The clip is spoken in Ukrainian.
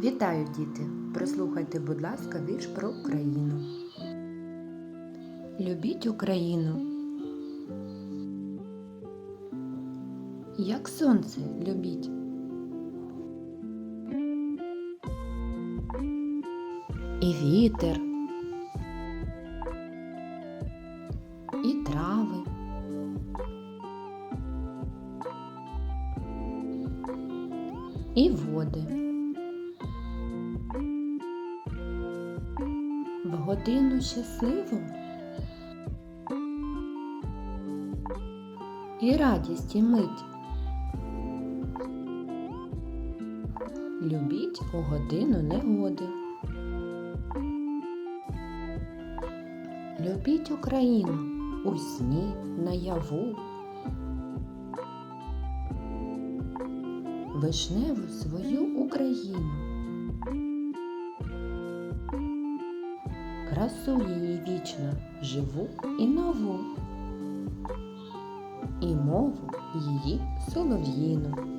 Вітаю, діти! Прослухайте, будь ласка, вірш про Україну. Любіть Україну. Як сонце любіть. І вітер, і трави, і води. В годину щасливу і радість і мить. Любіть у годину негоди. Любіть Україну у сні, наяву. Вишневу свою Україну. Красу її вічно живу і нову, і мову її солов'їну.